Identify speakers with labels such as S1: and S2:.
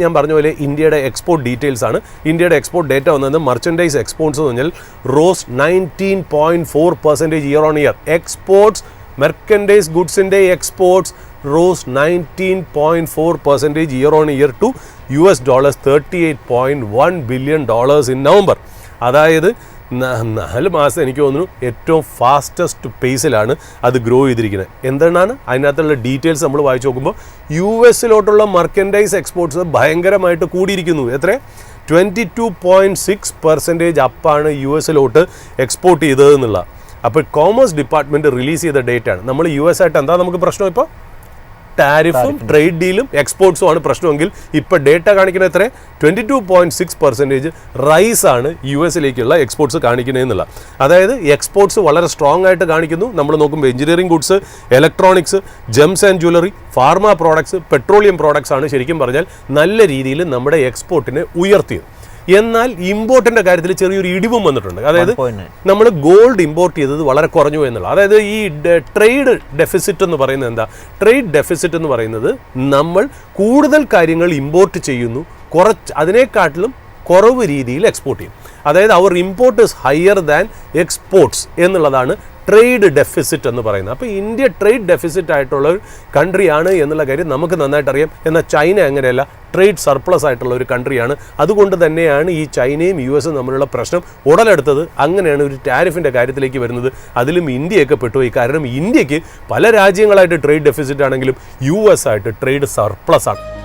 S1: ഞാൻ പറഞ്ഞ പോലെ ഇന്ത്യയുടെ എക്സ്പോർട്ട് ഡീറ്റെയിൽസ് ആണ്. ഇന്ത്യയുടെ എക്സ്പോർട്ട് ഡേറ്റ വന്നത് മർച്ചൻഡൈസ് എക്സ്പോർട്സ് എന്ന് പറഞ്ഞാൽ rose nineteen point four percentage year on year exports merchandise ഗുഡ്സിന്റെ exports rose nineteen point four percentage year on year to U S dollars thirty eight point one billion dollars in November അതായത് നാല് മാസം എനിക്ക് തോന്നുന്നു ഏറ്റവും fastest പേസിലാണ് അത് grow ചെയ്തിരിക്കുന്നത്. എന്താണ് അതിനകത്തുള്ള ഡീറ്റെയിൽസ് നമ്മൾ വായിച്ചു നോക്കുമ്പോൾ യു എസിലോട്ടുള്ള മർക്കൻഡൈസ് എക്സ്പോർട്സ് ഭയങ്കരമായിട്ട് കൂടിയിരിക്കുന്നു. എത്ര twenty two point six percentage അപ്പാണ് യു എസിലോട്ട് എക്സ്പോർട്ട് ചെയ്തതെന്നുള്ള. അപ്പോൾ കോമേഴ്സ് ഡിപ്പാർട്ട്മെന്റ് റിലീസ് ചെയ്ത ഡേറ്റാണ് നമ്മൾ യു എസ് ആയിട്ട് എന്താ നമുക്ക് പ്രശ്നം ഇപ്പോൾ? ടാരിഫും ട്രേഡ് ഡീലും എക്സ്പോർട്സും ആണ് പ്രശ്നമെങ്കിൽ ഇപ്പോൾ ഡേറ്റ കാണിക്കുന്ന എത്ര twenty two point six percentage rise ആണ് യു എസിലേക്കുള്ള എക്സ്പോർട്സ് കാണിക്കുന്നതെന്നുള്ള അതായത് എക്സ്പോർട്സ് വളരെ സ്ട്രോങ് ആയിട്ട് കാണിക്കുന്നു. നമ്മൾ നോക്കുമ്പോൾ engineering goods electronics gems and jewellery pharma products petroleum products ആണ് ശരിക്കും പറഞ്ഞാൽ നല്ല രീതിയിൽ നമ്മുടെ എക്സ്പോർട്ടിനെ ഉയർത്തിയത്. എന്നാൽ ഇമ്പോർട്ടിന്റെ കാര്യത്തിൽ ചെറിയൊരു ഇടിവും വന്നിട്ടുണ്ട്. അതായത് നമ്മൾ ഗോൾഡ് ഇമ്പോർട്ട് ചെയ്തത് വളരെ കുറഞ്ഞു എന്നുള്ളത്. അതായത് ഈ ട്രേഡ് ഡെഫിസിറ്റ് എന്ന് പറയുന്നത് എന്താ? ട്രേഡ് ഡെഫിസിറ്റ് എന്ന് പറയുന്നത് നമ്മൾ കൂടുതൽ കാര്യങ്ങൾ ഇമ്പോർട്ട് ചെയ്യുന്നു. കുറച്ച് അതിനേക്കാട്ടിലും കുറവ് രീതിയിൽ എക്സ്പോർട്ട് ചെയ്യും. അതായത് അവർ import is higher than exports എന്നുള്ളതാണ് ട്രേഡ് ഡെഫിസിറ്റ് എന്ന് പറയുന്നത്. അപ്പോൾ ഇന്ത്യ ട്രേഡ് ഡെഫിസിറ്റ് ആയിട്ടുള്ള ഒരു കൺട്രിയാണ് എന്നുള്ള കാര്യം നമുക്ക് നന്നായിട്ട് അറിയാം എന്നാൽ ചൈന അങ്ങനെയല്ല ട്രേഡ് സർപ്ലസ് ആയിട്ടുള്ള ഒരു കൺട്രിയാണ്. അതുകൊണ്ട് തന്നെയാണ് ഈ ചൈനയും യു എസും തമ്മിലുള്ള പ്രശ്നം ഉടലെടുത്തത്. അങ്ങനെയാണ് ഒരു ടാരിഫിന്റെ കാര്യത്തിലേക്ക് വരുന്നത്. അതിലും ഇന്ത്യയൊക്കെ പെട്ടുപോയി. കാരണം ഇന്ത്യയ്ക്ക് പല രാജ്യങ്ങളായിട്ട് ട്രേഡ് ഡെഫിസിറ്റ് ആണെങ്കിലും യു എസ് ആയിട്ട് ട്രേഡ് സർപ്ലസ് ആണ്.